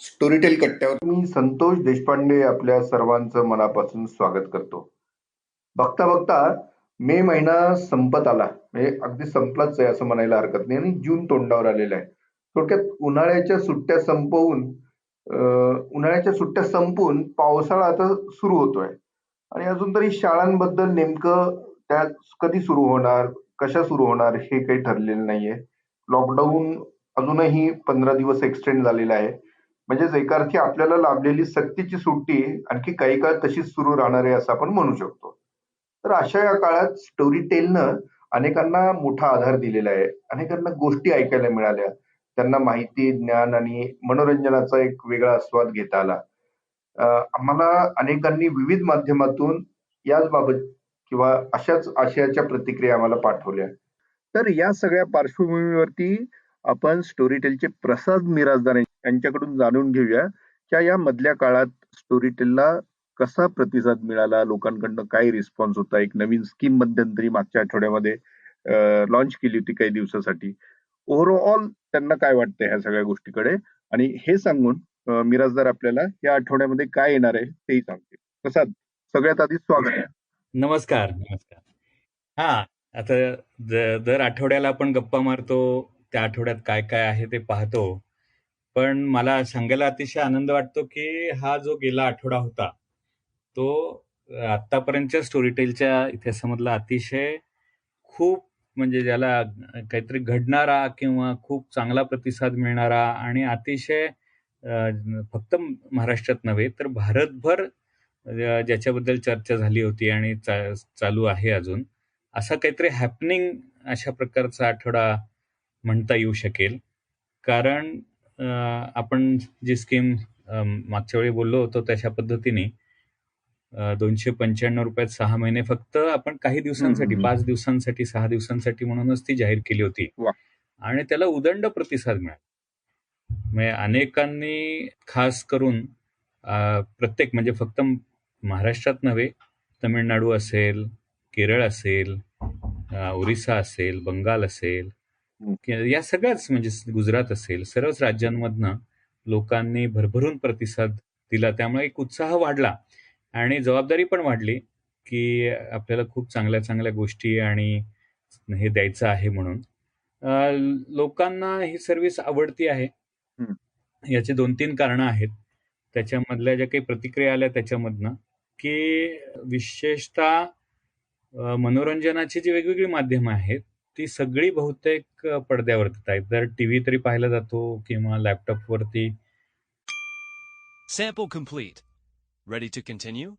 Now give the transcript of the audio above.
Storytel कट्ट्यावर. मी संतोष देशपांडे आपल्या सर्वांचं मनापासून स्वागत करतो. बघता बघता मे महिना संपत आला. म्हणजे अगदी संपलाच आहे असं म्हणायला हरकत नाही. आणि जून तोंडावर आलेला आहे. थोडक्यात उन्हाळ्याच्या सुट्ट्या संपवून उन्हाळ्याच्या सुट्ट्या संपून पावसाळा आता सुरू होतोय. आणि अजून तरी शाळांबद्दल नेमकं त्या कधी सुरू होणार कशा सुरू होणार हे काही ठरलेलं नाहीये. लॉकडाऊन अजूनही पंधरा दिवस एक्सटेंड झालेला आहे. म्हणजेच एका अर्थी आपल्याला लाभलेली सक्तीची सुट्टी आणखी काही काळ तशीच सुरू राहणार आहे असं आपण म्हणू शकतो. तर अशा या काळात स्टोरी टेलनं अनेकांना मोठा आधार दिलेला आहे. अनेकांना गोष्टी ऐकायला मिळाल्या. त्यांना माहिती ज्ञान आणि मनोरंजनाचा एक वेगळा आस्वाद घेता आला. आम्हाला अनेकांनी विविध माध्यमातून याच बाबत किंवा अशाच आशयाच्या प्रतिक्रिया आम्हाला पाठवल्या. तर या सगळ्या पार्श्वभूमीवरती आपण स्टोरीटेलचे प्रसाद मिराजदार यांच्याकडून जाणून घेऊया की या मधल्या काळात स्टोरीटेलला कसा प्रतिसाद मिळाला लोकांकडनं काय रिस्पॉन्स होता एक नवीन स्कीम मध्यंतरी मागच्या आठवड्यामध्ये लॉन्च केली होती काही दिवसासाठी. ओव्हरऑल त्यांना काय वाटतं ह्या सगळ्या गोष्टीकडे? आणि हे सांगून मिराजदार आपल्याला या आठवड्यामध्ये काय येणार आहे तेही सांगते प्रसाद सगळ्यात आधी स्वागत आहे. नमस्कार नमस्कार. हा आता दर आठवड्याला आपण गप्पा मारतो त्या आठवड्यात काय काय आहे ते पाहतो. पण मला सांगायला अतिशय आनंद वाटतो की हा जो गेला आठवडा होता तो आतापर्यंतच्या स्टोरीटेलच्या इतिहासामधला अतिशय खूप म्हणजे ज्याला काहीतरी घडणारा किंवा खूप चांगला प्रतिसाद मिळणारा आणि अतिशय फक्त महाराष्ट्रात नव्हे तर भारतभर ज्याच्याबद्दल चर्चा झाली होती आणि चा- चालू आहे अजून असा काहीतरी हॅपनिंग अशा प्रकारचा आठवडा म्हणता येऊ शकेल कारण आपण जी स्कीम मागच्या वेळी बोललो होतो तशा पद्धतीने दोनशे पंच्याण्णव रुपयात सहा महिने फक्त आपण काही दिवसांसाठी. पाच दिवसांसाठी सहा दिवसांसाठी म्हणूनच ती जाहीर केली होती. आणि त्याला उदंड प्रतिसाद मिळाला म्हणजे अनेकांनी खास करून प्रत्येक म्हणजे फक्त महाराष्ट्रात नव्हे तमिळनाडू असेल केरळ असेल ओरिसा असेल बंगाल असेल या सगळ्याच म्हणजे गुजरात असेल सर्वच राज्यांमधनं लोकांनी भरभरून प्रतिसाद दिला. त्यामुळे एक उत्साह वाढला आणि जबाबदारी पण वाढली की आपल्याला खूप चांगल्या चांगल्या गोष्टी आणि हे द्यायचं आहे म्हणून. लोकांना ही सर्व्हिस आवडती आहे. याचे दोन तीन कारणं आहेत. त्याच्यामधल्या ज्या काही प्रतिक्रिया आल्या त्याच्यामधनं की विशेषतः मनोरंजनाची जी वेगवेगळी माध्यमं आहेत ती सगळी बहुतेक पडद्यावरती पडद्यावर जर आहेत. तर टीव्ही तरी पाहिला जातो किंवा लॅपटॉपवरती. Sample complete ready to continue